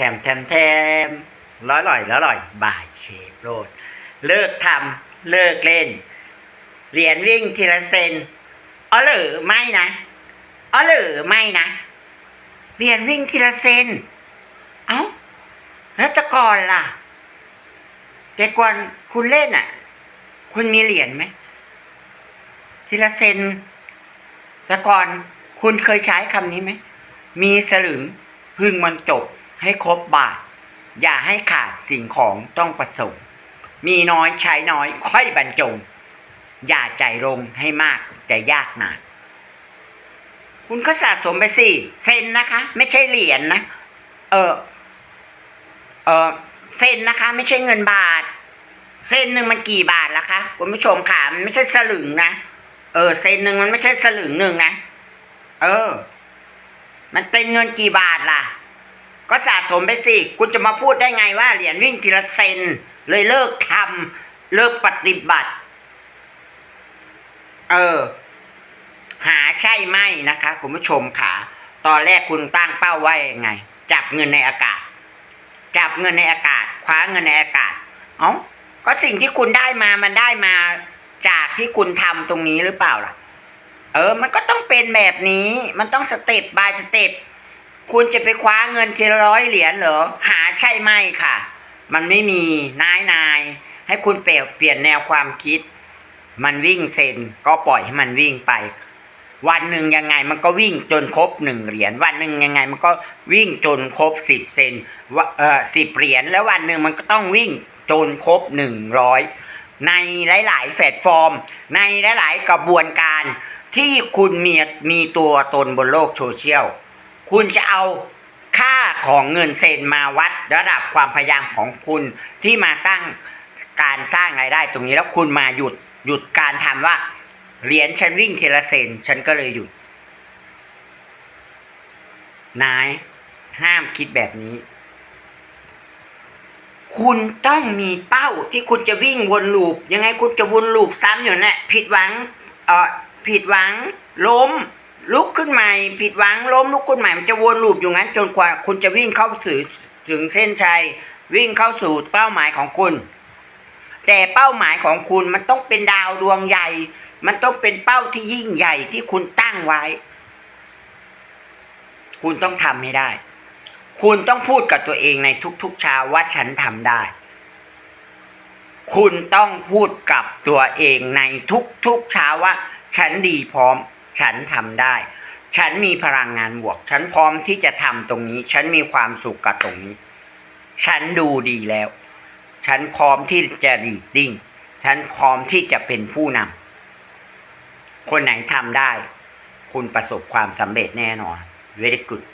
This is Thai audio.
แถมแถมแถมร้อยร่อยแล้วร่อยบ่ายเชฟโรด เลิกทำเลิกเล่น เหรียญวิ่งทีละเซนอ๋อหรือไม่นะอ๋อหรือไม่นะ เหรียญวิ่งทีละเซน เอ้าแล้วต่ก่อนล่ะแต่ก่อนคุณเล่นอะ คุณมีเหรียญไหมทีละเซนแต่ก่อนคุณเคยใช้คำนี้ไหม มีสลึงพึ่งมันจบ ให้ครบบาท อย่าให้ขาดสิ่งของต้องประสงค์ มีน้อยใช้น้อยค่อยบรรจง อย่าใจลงให้มากจะยากนานคุณก็สะสมไปสิเซนนะคะ ไม่ใช่เหรียญนะเออเออเซนนะคะ ไม่ใช่เงินบาทเซนหนึ่งมันกี่บาทล่ะคะคุณผู้ชมค่ะมันไม่ใช่สลึงนะเออเซนหนึ่งมันไม่ใช่สลึงหนึ่งนะเออ มันเป็นเงินกี่บาทล่ะ ก็สะสมไปสิคุณจะมาพูดได้ไงว่าเหรียญวิ่งทีละเซน เลยเลิกทำเลิกปฏิบัติ เออ หาใช่ไหมนะคะ คุณผู้ชมค่ะ ตอนแรกคุณตั้งเป้าไว้ยังไง จับเงินในอากาศ จับเงินในอากาศ คว้าเงินในอากาศ เอ้าก็สิ่งที่คุณได้มามันได้มาจากที่คุณทำตรงนี้หรือเปล่าล่ะ เออ มันก็ต้องเป็นแบบนี้ มันต้องสเต็ปบายสเต็ป คุณจะไปคว้าเงินทีละร้อยเหรียญเหรอ หาใช่ไหมค่ะ มันไม่มีนายนายให้คุณเปลี่ยนเปลี่ยนแนวความคิด มันวิ่งเซนก็ปล่อยให้มันวิ่งไป วันหนึ่งยังไงมันก็วิ่งจนครบหนึ่งเหรียญวันหนึ่งยังไงมันก็วิ่งจนครบสิบเซนเอ่อสิบเหรียญแล้ววันหนึ่งมันก็ต้องวิ่งจนครบหนึ่งร้อยในหลาย ๆแพลตฟอร์ม ในหลาย ๆ กระบวนการที่คุณมีมีตัวตนบนโลกโซเชียล คุณจะเอาค่าของเงินเซนมาวัดระดับความพยายามของคุณที่มาตั้งการสร้างรายได้ตรงนี้แล้วคุณมาหยุดหยุดการทำว่าเหรียญฉันวิ่งทีละเซนฉันก็เลยหยุดนาย ห้ามคิดแบบนี้ คุณต้องมีเป้าที่คุณจะวิ่งวนลูป ยังไงคุณจะวนลูปซ้ำอยู่นั่ะผิดหวังเออผิดหวังล้ม ลุกขึ้นใหม่ผิดหวังล้มลุกขึ้นใหม่มันจะวนลูปอยู่งั้นจนกว่าคุณจะวิ่งเข้าถึงถึงเส้นชัย วิ่งเข้าสู่เป้าหมายของคุณ แต่เป้าหมายของคุณมันต้องเป็นดาวดวงใหญ่ มันต้องเป็นเป้าที่ยิ่งใหญ่ที่คุณตั้งไว้ คุณต้องทำให้ได้ คุณต้องพูดกับตัวเองในทุกๆเช้าว่าฉันทำได้ คุณต้องพูดกับตัวเองในทุกๆเช้าว่า ฉันดีพร้อม ฉันทำได้ ฉันมีพลังงานบวก ฉันพร้อมที่จะทำตรงนี้ ฉันมีความสุขกับตรงนี้ ฉันดูดีแล้ว ฉันพร้อมที่จะรีดดิ้ง ฉันพร้อมที่จะเป็นผู้นำคนไหนทำได้ คุณประสบความสำเร็จแน่นอน very good